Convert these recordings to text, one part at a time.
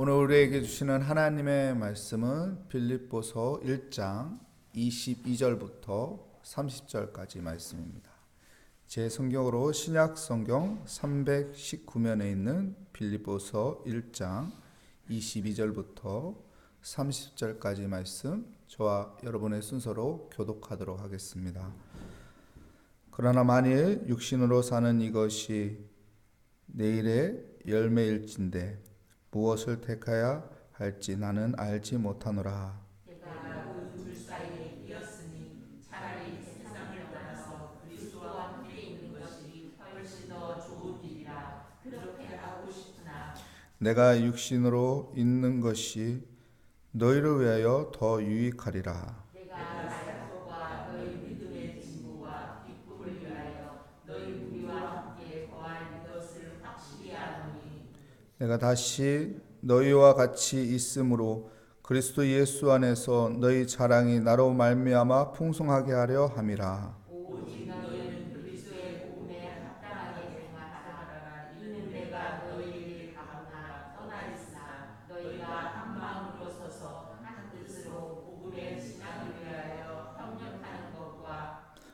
오늘 우리에게 주시는 하나님의 말씀은 빌립보서 1장 22절부터 30절까지 말씀입니다. 제 성경으로 신약 성경 319면에 있는 빌립보서 1장 22절부터 30절까지 말씀 저와 여러분의 순서로 교독하도록 하겠습니다. 그러나 만일 육신으로 사는 이것이 내일의 열매일진데 무엇을 택하야 할지 나는 알지 못하노라. 내가 육신으로 있는 것이 너희를 위하여 더 유익하리라. 내가 약속과 너희 믿음의 진보와 기쁨을 위하여 너희 무리와 함께 거할 것을 확실히 아노니 내가 다시 너희와 같이 있으므로 그리스도 예수 안에서 너희 자랑이 나로 말미암아 풍성하게 하려 함이라.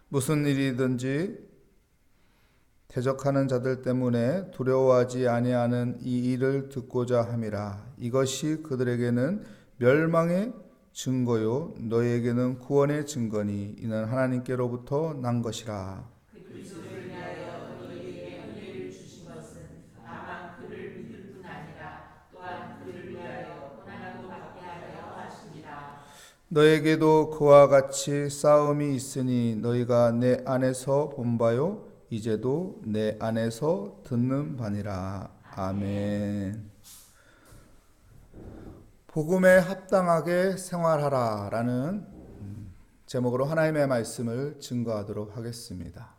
무슨 일이든지 대적하는 자들 때문에 두려워하지 아니하는 이 일을 듣고자 함이라. 이것이 그들에게는 멸망의 증거요 너희에게는 구원의 증거니 이는 하나님께로부터 난 것이라. 너에게도 그와 같이 싸움이 있으니 너희가 내 안에서 본 바요 이제도 내 안에서 듣는 바니라. 아멘. 복음에 합당하게 생활하라 라는 음, 제목으로 하나님의 말씀을 증거하도록 하겠습니다.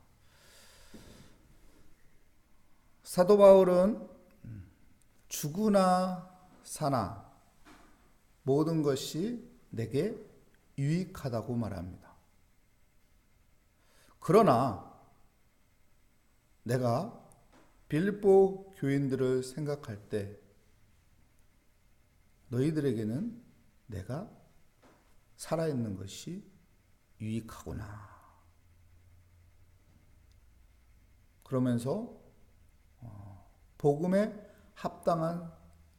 사도 바울은 음, 죽으나 사나 모든 것이 내게 유익하다고 말합니다. 그러나 내가 빌립보 교인들을 생각할 때 너희들에게는 내가 살아있는 것이 유익하구나. 그러면서 어, 복음에 합당한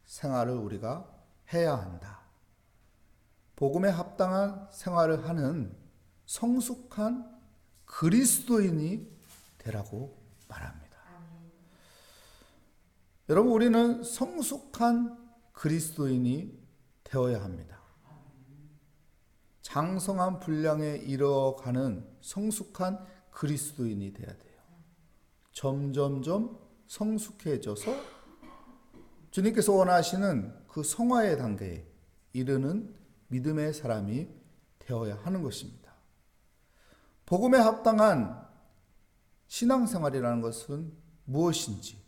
생활을 우리가 해야 한다. 복음에 합당한 생활을 하는 성숙한 그리스도인이 되라고 말합니다. 여러분, 우리는 성숙한 그리스도인이 되어야 합니다. 장성한 분량에 이뤄가는 성숙한 그리스도인이 되어야 돼요. 점점점 성숙해져서 주님께서 원하시는 그 성화의 단계에 이르는 믿음의 사람이 되어야 하는 것입니다. 복음에 합당한 신앙생활이라는 것은 무엇인지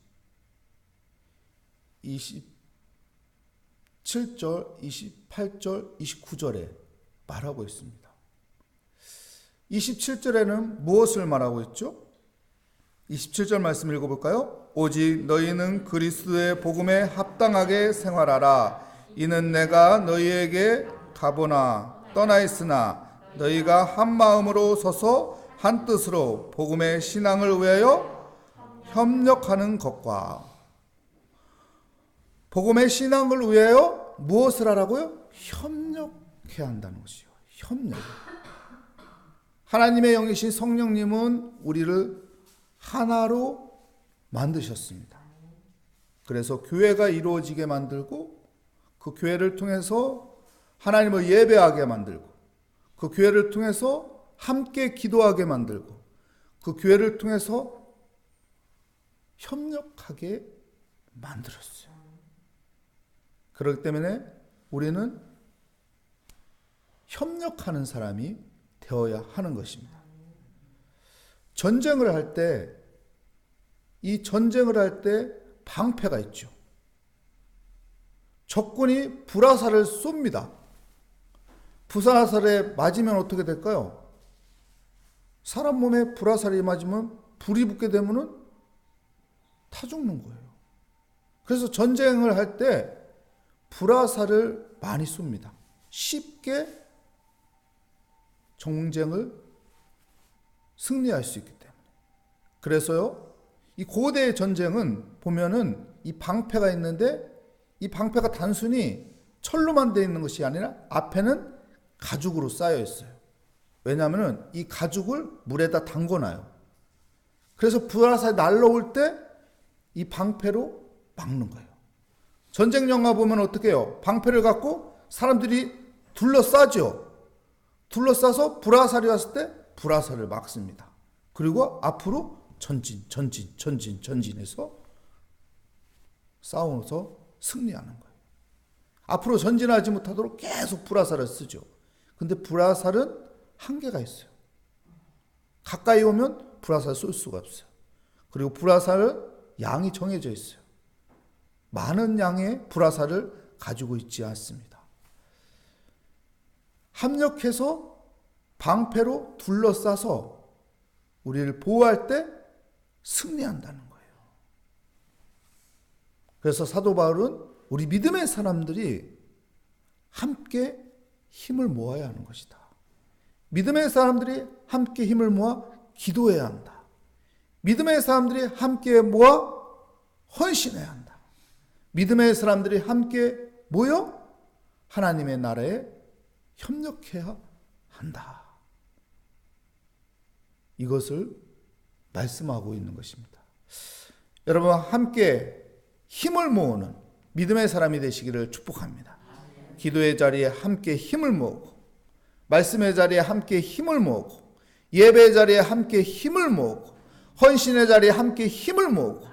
27절, 28절, 29절에 말하고 있습니다. 27절에는 무엇을 말하고 있죠? 27절 말씀 읽어볼까요? 오직 너희는 그리스도의 복음에 합당하게 생활하라. 이는 내가 너희에게 가보나 떠나 있으나 너희가 한 마음으로 서서 한 뜻으로 복음의 신앙을 위하여 협력하는 것과 복음의 신앙을 위하여 무엇을 하라고요? 협력해야 한다는 것이요. 협력. 하나님의 영이신 성령님은 우리를 하나로 만드셨습니다. 그래서 교회가 이루어지게 만들고 그 교회를 통해서 하나님을 예배하게 만들고 그 교회를 통해서 함께 기도하게 만들고 그 교회를 통해서 협력하게 만들었어요. 그렇기 때문에 우리는 협력하는 사람이 되어야 하는 것입니다. 전쟁을 할 때, 이 전쟁을 할 때 방패가 있죠. 적군이 불화살을 쏩니다. 불화살에 맞으면 어떻게 될까요? 사람 몸에 불화살이 맞으면 불이 붙게 되면은 타 죽는 거예요. 그래서 전쟁을 할 때 불화살을 많이 쏩니다. 쉽게 정쟁을 승리할 수 있기 때문에. 그래서요, 이 고대의 전쟁은 보면은 이 방패가 있는데 이 방패가 단순히 철로만 되어 있는 것이 아니라 앞에는 가죽으로 쌓여 있어요. 왜냐하면은 이 가죽을 물에다 담궈놔요. 그래서 불화살이 날라올 때 이 방패로 막는 거예요. 전쟁 영화 보면 어떻게 해요? 방패를 갖고 사람들이 둘러싸죠. 둘러싸서 불화살이 왔을 때 불화살을 막습니다. 그리고 앞으로 전진, 전진, 전진, 전진해서 싸워서 승리하는 거예요. 앞으로 전진하지 못하도록 계속 불화살을 쓰죠. 근데 불화살은 한계가 있어요. 가까이 오면 불화살 쏠 수가 없어요. 그리고 불화살은 양이 정해져 있어요. 많은 양의 불화살을 가지고 있지 않습니다. 합력해서 방패로 둘러싸서 우리를 보호할 때 승리한다는 거예요. 그래서 사도 바울은 우리 믿음의 사람들이 함께 힘을 모아야 하는 것이다. 믿음의 사람들이 함께 힘을 모아 기도해야 한다. 믿음의 사람들이 함께 모아 헌신해야 한다. 믿음의 사람들이 함께 모여 하나님의 나라에 협력해야 한다. 이것을 말씀하고 있는 것입니다. 여러분 함께 힘을 모으는 믿음의 사람이 되시기를 축복합니다. 기도의 자리에 함께 힘을 모으고 말씀의 자리에 함께 힘을 모으고 예배의 자리에 함께 힘을 모으고 헌신의 자리에 함께 힘을 모으고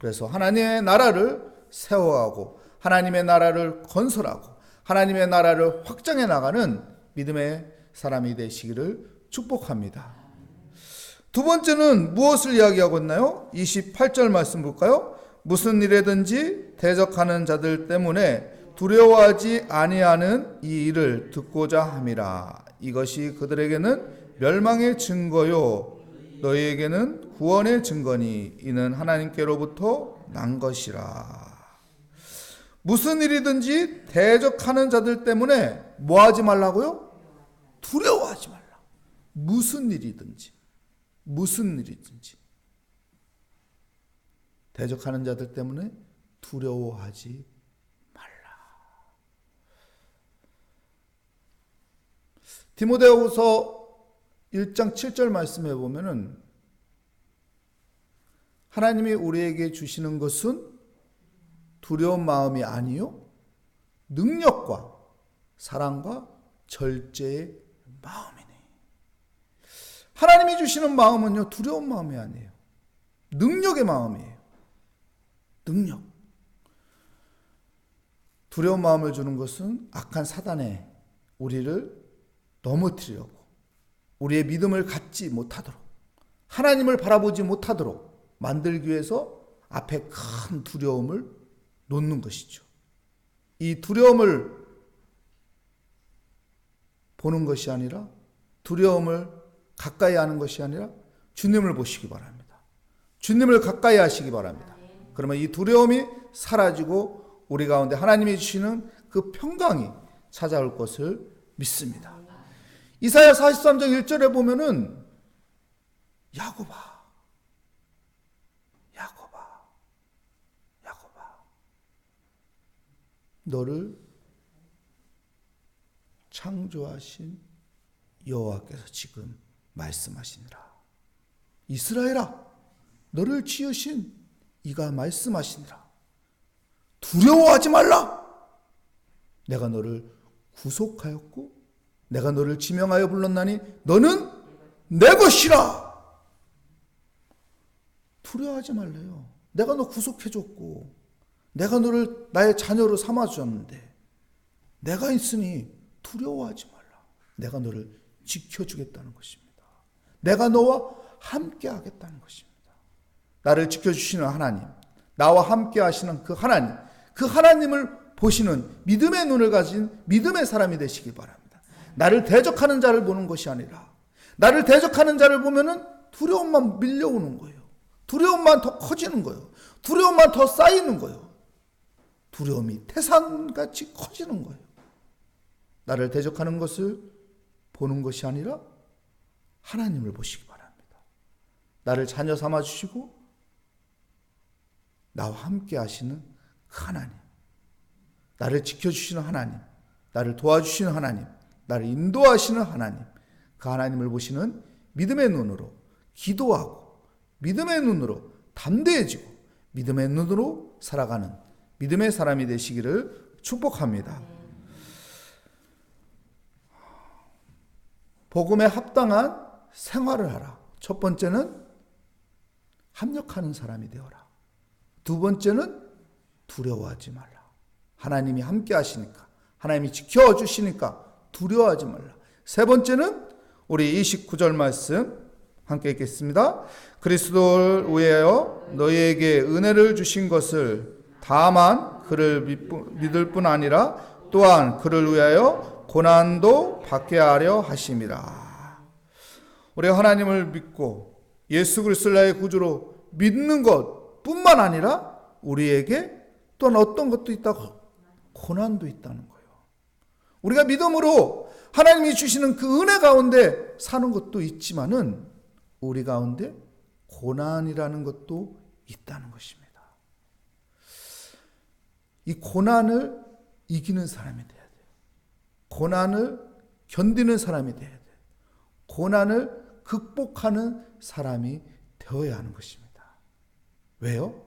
그래서 하나님의 나라를 세워가고 하나님의 나라를 건설하고 하나님의 나라를 확장해 나가는 믿음의 사람이 되시기를 축복합니다. 두 번째는 무엇을 이야기하고 있나요? 28절 말씀 볼까요? 무슨 일에든지 대적하는 자들 때문에 두려워하지 아니하는 이 일을 듣고자 함이라. 이것이 그들에게는 멸망의 증거요 너희에게는 구원의 증거니 이는 하나님께로부터 난 것이라. 무슨 일이든지 대적하는 자들 때문에 뭐 하지 말라고요? 두려워하지 말라. 무슨 일이든지. 무슨 일이든지. 대적하는 자들 때문에 두려워하지 말라. 디모데후서 1장 7절 말씀해 보면은 하나님이 우리에게 주시는 것은 두려운 마음이 아니요 능력과 사랑과 절제의 마음이네. 하나님이 주시는 마음은요 두려운 마음이 아니에요. 능력의 마음이에요. 능력. 두려운 마음을 주는 것은 악한 사단에 우리를 넘어뜨리려고 우리의 믿음을 갖지 못하도록 하나님을 바라보지 못하도록 만들기 위해서 앞에 큰 두려움을 놓는 것이죠. 이 두려움을 보는 것이 아니라 두려움을 가까이 하는 것이 아니라 주님을 보시기 바랍니다. 주님을 가까이 하시기 바랍니다. 그러면 이 두려움이 사라지고 우리 가운데 하나님이 주시는 그 평강이 찾아올 것을 믿습니다. 이사야 43장 1절에 보면은 야곱아 야곱아 야곱아 너를 창조하신 여호와께서 지금 말씀하시니라. 이스라엘아, 너를 지으신 이가 말씀하시니라. 두려워하지 말라. 내가 너를 구속하였고 내가 너를 지명하여 불렀나니 너는 내 것이라. 두려워하지 말래요. 내가 너 구속해 줬고 내가 너를 나의 자녀로 삼아 주었는데 내가 있으니 두려워하지 말라. 내가 너를 지켜 주겠다는 것입니다. 내가 너와 함께 하겠다는 것입니다. 나를 지켜 주시는 하나님, 나와 함께 하시는 그 하나님, 그 하나님을 보시는 믿음의 눈을 가진 믿음의 사람이 되시길 바랍니다. 나를 대적하는 자를 보는 것이 아니라 나를 대적하는 자를 보면은 두려움만 밀려오는 거예요. 두려움만 더 커지는 거예요. 두려움만 더 쌓이는 거예요. 두려움이 태산같이 커지는 거예요. 나를 대적하는 것을 보는 것이 아니라 하나님을 보시기 바랍니다. 나를 자녀 삼아 주시고 나와 함께 하시는 그 하나님. 나를 지켜 주시는 하나님, 나를 도와주시는 하나님, 나를 인도하시는 하나님, 그 하나님을 보시는 믿음의 눈으로 기도하고, 믿음의 눈으로 담대해지고, 믿음의 눈으로 살아가는 믿음의 사람이 되시기를 축복합니다. 복음에 합당한 생활을 하라. 첫 번째는 합력하는 사람이 되어라. 두 번째는 두려워하지 말라. 하나님이 함께 하시니까, 하나님이 지켜주시니까 두려워하지 말라. 세 번째는 우리 29절 말씀 함께 읽겠습니다. 그리스도를 위하여 너희에게 은혜를 주신 것을 다만 그를 믿을 뿐 아니라 또한 그를 위하여 고난도 받게 하려 하심이라. 우리 하나님을 믿고 예수 그리스도를 나의 구주로 믿는 것뿐만 아니라 우리에게 또한 어떤 것도 있다고 고난도 있다는 거예요. 우리가 믿음으로 하나님이 주시는 그 은혜 가운데 사는 것도 있지만은 우리 가운데 고난이라는 것도 있다는 것입니다. 이 고난을 이기는 사람이 돼야 돼요. 고난을 견디는 사람이 돼야 돼요. 고난을 극복하는 사람이 되어야 하는 것입니다. 왜요?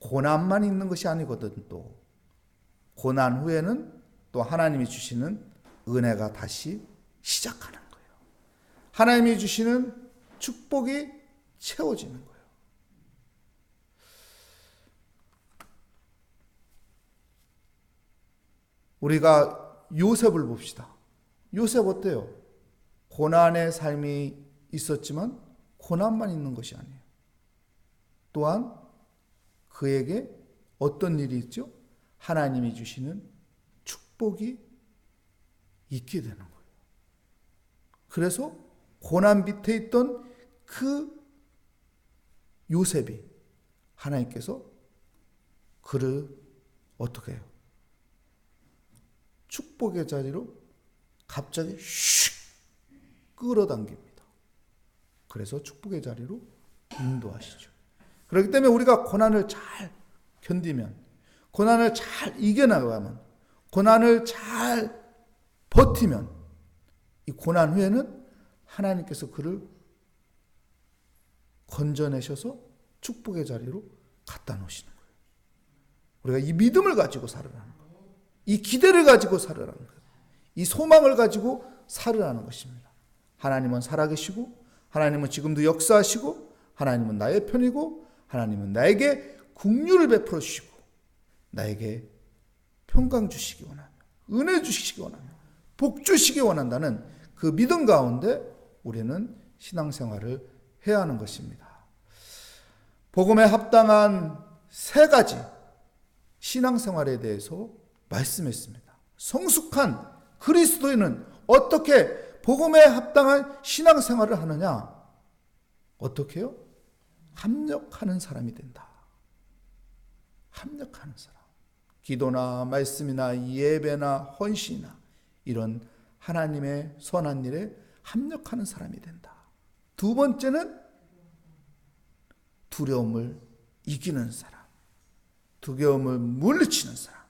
고난만 있는 것이 아니거든 또. 고난 후에는 또 하나님이 주시는 은혜가 다시 시작하는 거예요. 하나님이 주시는 축복이 채워지는 거예요. 우리가 요셉을 봅시다. 요셉 어때요? 고난의 삶이 있었지만 고난만 있는 것이 아니에요. 또한 그에게 어떤 일이 있죠? 하나님이 주시는 축복이 있게 되는 거예요. 그래서 고난 밑에 있던 그 요셉이 하나님께서 그를 어떻게 해요? 축복의 자리로 갑자기 슉 끌어당깁니다. 그래서 축복의 자리로 인도하시죠. 그렇기 때문에 우리가 고난을 잘 견디면 고난을 잘 이겨나가면, 고난을 잘 버티면, 이 고난 후에는 하나님께서 그를 건져내셔서 축복의 자리로 갖다 놓으시는 거예요. 우리가 이 믿음을 가지고 살으라는 거예요. 이 기대를 가지고 살으라는 거예요. 이 소망을 가지고 살으라는 것입니다. 하나님은 살아계시고, 하나님은 지금도 역사하시고, 하나님은 나의 편이고, 하나님은 나에게 국류를 베풀어 주시고, 나에게 평강 주시기 원하며 은혜 주시기 원하며 복 주시기 원한다는 그 믿음 가운데 우리는 신앙생활을 해야 하는 것입니다. 복음에 합당한 세 가지 신앙생활에 대해서 말씀했습니다. 성숙한 그리스도인은 어떻게 복음에 합당한 신앙생활을 하느냐? 어떻게요? 합력하는 사람이 된다. 합력하는 사람. 기도나 말씀이나 예배나 헌신이나 이런 하나님의 선한 일에 합력하는 사람이 된다. 두 번째는 두려움을 이기는 사람. 두려움을 물리치는 사람.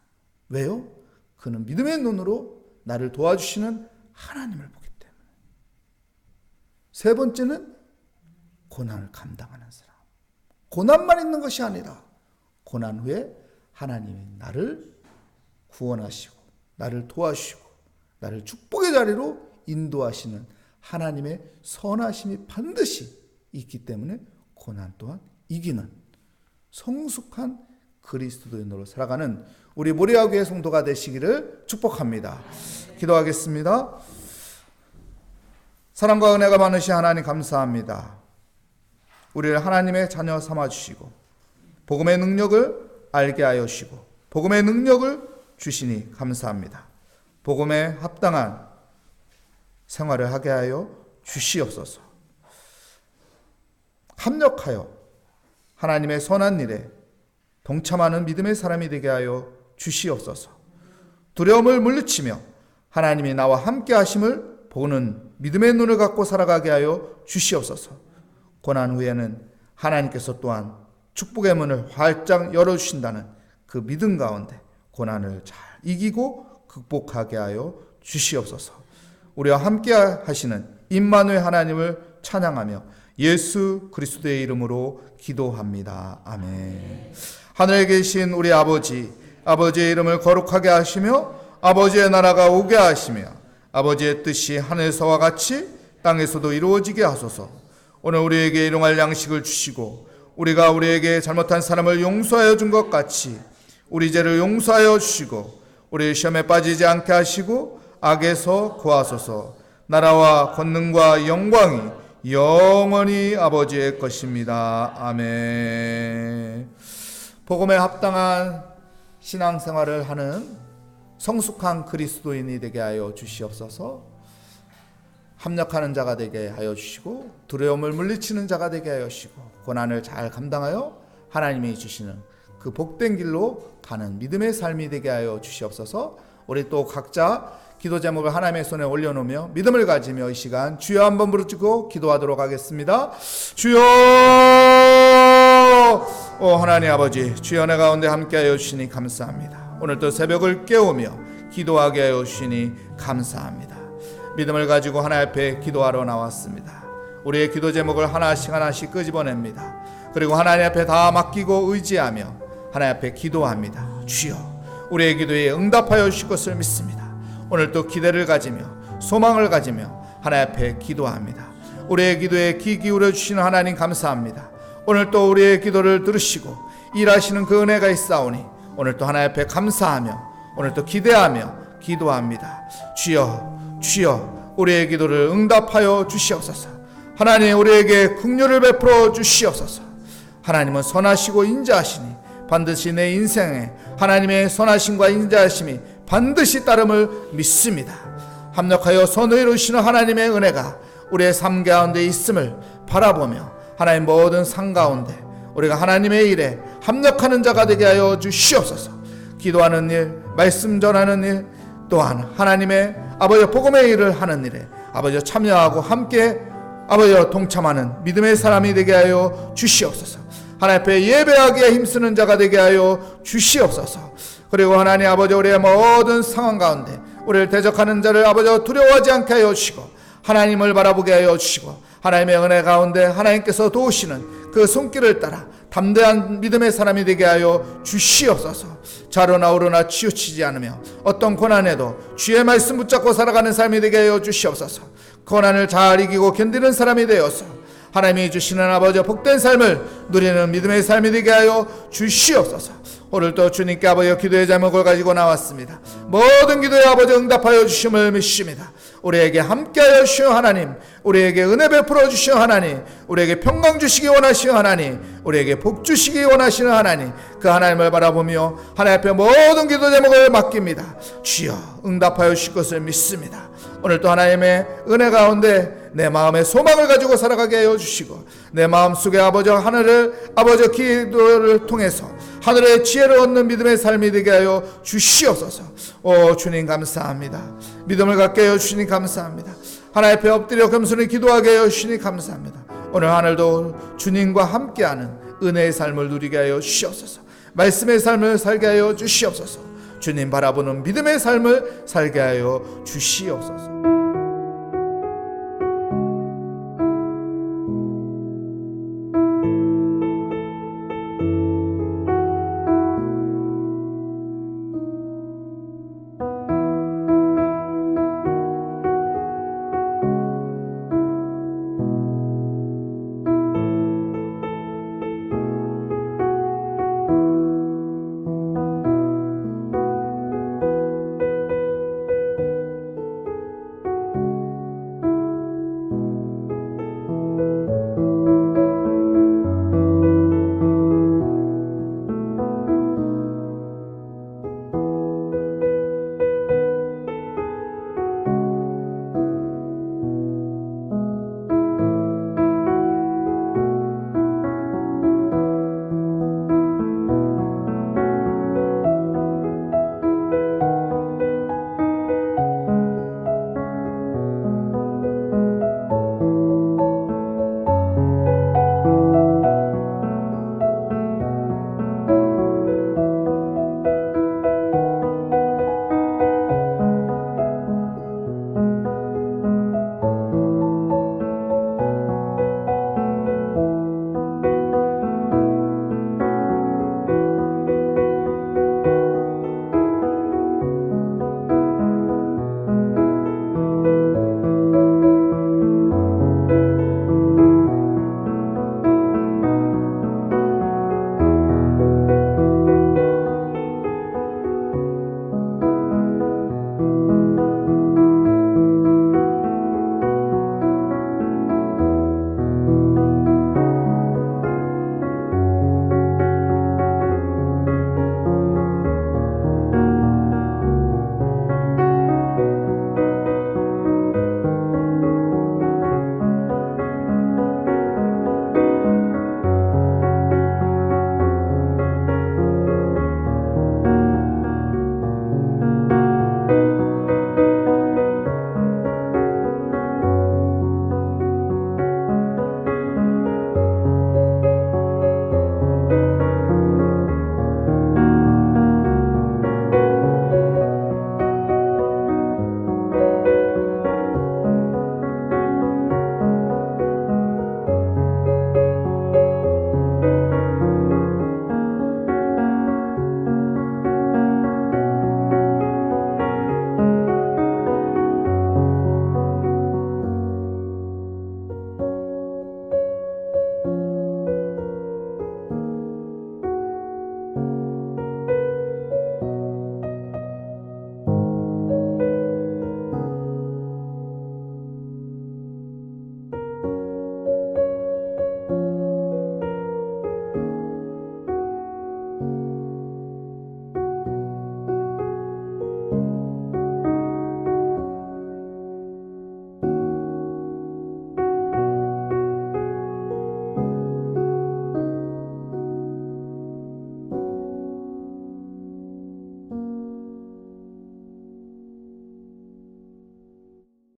왜요? 그는 믿음의 눈으로 나를 도와주시는 하나님을 보기 때문에. 세 번째는 고난을 감당하는 사람. 고난만 있는 것이 아니라 고난 후에 하나님이 나를 구원하시고 나를 도와주시고 나를 축복의 자리로 인도하시는 하나님의 선하심이 반드시 있기 때문에 고난 또한 이기는 성숙한 그리스도인으로 살아가는 우리 모리아교회 성도가 되시기를 축복합니다. 기도하겠습니다. 사랑과 은혜가 많으신 하나님 감사합니다. 우리를 하나님의 자녀 삼아 주시고 복음의 능력을 알게 하여 주시고 복음의 능력을 주시니 감사합니다. 복음에 합당한 생활을 하게 하여 주시옵소서. 합력하여 하나님의 선한 일에 동참하는 믿음의 사람이 되게 하여 주시옵소서. 두려움을 물리치며 하나님이 나와 함께 하심을 보는 믿음의 눈을 갖고 살아가게 하여 주시옵소서. 고난 후에는 하나님께서 또한 축복의 문을 활짝 열어 주신다는 그 믿음 가운데 고난을 잘 이기고 극복하게 하여 주시옵소서. 우리와 함께 하시는 임마누엘 하나님을 찬양하며 예수 그리스도의 이름으로 기도합니다. 아멘. 하늘에 계신 우리 아버지, 아버지의 이름을 거룩하게 하시며 아버지의 나라가 오게 하시며 아버지의 뜻이 하늘에서와 같이 땅에서도 이루어지게 하소서. 오늘 우리에게 일용할 양식을 주시고 우리가 우리에게 잘못한 사람을 용서하여 준 것 같이 우리 죄를 용서하여 주시고 우리 시험에 빠지지 않게 하시고 악에서 구하소서. 나라와 권능과 영광이 영원히 아버지의 것입니다. 아멘. 복음에 합당한 신앙생활을 하는 성숙한 그리스도인이 되게 하여 주시옵소서. 합력하는 자가 되게 하여 주시고 두려움을 물리치는 자가 되게 하여 주시고 고난을 잘 감당하여 하나님이 주시는 그 복된 길로 가는 믿음의 삶이 되게 하여 주시옵소서. 우리 또 각자 기도 제목을 하나님의 손에 올려놓으며 믿음을 가지며 이 시간 주여 한번 부르짖고 기도하도록 하겠습니다. 주여, 오 하나님 아버지, 주여 내 가운데 함께하여 주시니 감사합니다. 오늘 또 새벽을 깨우며 기도하게 하여 주시니 감사합니다. 믿음을 가지고 하나님 앞에 기도하러 나왔습니다. 우리의 기도 제목을 하나씩 하나씩 끄집어냅니다. 그리고 하나님 앞에 다 맡기고 의지하며 하나님 앞에 기도합니다. 주여, 우리의 기도에 응답하여 주실 것을 믿습니다. 오늘 또 기대를 가지며 소망을 가지며 하나님 앞에 기도합니다. 우리의 기도에 귀 기울여 주시는 하나님 감사합니다. 오늘 또 우리의 기도를 들으시고 일하시는 그 은혜가 있사오니 오늘 또 하나님 앞에 감사하며 오늘 또 기대하며 기도합니다. 주여, 주여, 우리의 기도를 응답하여 주시옵소서. 하나님 우리에게 긍휼을 베풀어 주시옵소서. 하나님은 선하시고 인자하시니 반드시 내 인생에 하나님의 선하심과 인자하심이 반드시 따름을 믿습니다. 합력하여 선을 이루시는 하나님의 은혜가 우리의 삶 가운데 있음을 바라보며 하나님 모든 상 가운데 우리가 하나님의 일에 합력하는 자가 되게 하여 주시옵소서. 기도하는 일, 말씀 전하는 일, 또한 하나님의 아버지 복음의 일을 하는 일에 아버지 참여하고 함께 아버지 동참하는 믿음의 사람이 되게 하여 주시옵소서. 하나님 앞에 예배하기에 힘쓰는 자가 되게 하여 주시옵소서. 그리고 하나님 아버지 우리의 모든 상황 가운데 우리를 대적하는 자를 아버지 두려워하지 않게 하여 주시고 하나님을 바라보게 하여 주시고 하나님의 은혜 가운데 하나님께서 도우시는 그 손길을 따라 담대한 믿음의 사람이 되게 하여 주시옵소서. 자로나 오르나 치우치지 않으며 어떤 고난에도 주의 말씀 붙잡고 살아가는 삶이 되게 하여 주시옵소서. 고난을 잘 이기고 견디는 사람이 되어서 하나님이 주시는 아버지 복된 삶을 누리는 믿음의 삶이 되게 하여 주시옵소서. 오늘 또 주님께 아버지 기도의 제목을 가지고 나왔습니다. 모든 기도에 아버지 응답하여 주심을 믿습니다. 우리에게 함께하여 주시오 하나님, 우리에게 은혜 베풀어 주시오 하나님, 우리에게 평강 주시기 원하시오 하나님, 우리에게 복 주시기 원하시는 하나님, 그 하나님을 바라보며 하나님 앞에 모든 기도 제목을 맡깁니다. 주여 응답하여 주실 것을 믿습니다. 오늘 또 하나님의 은혜 가운데 내 마음의 소망을 가지고 살아가게 하여 주시고 내 마음속에 아버지 하늘을 아버지 기도를 통해서 하늘의 지혜를 얻는 믿음의 삶이 되게 하여 주시옵소서. 오 주님 감사합니다. 믿음을 갖게 하여 주시니 감사합니다. 하나님 앞에 엎드려 겸손히 기도하게 하여 주시니 감사합니다. 오늘 하늘도 주님과 함께하는 은혜의 삶을 누리게 하여 주시옵소서. 말씀의 삶을 살게 하여 주시옵소서. 주님 바라보는 믿음의 삶을 살게 하여 주시옵소서.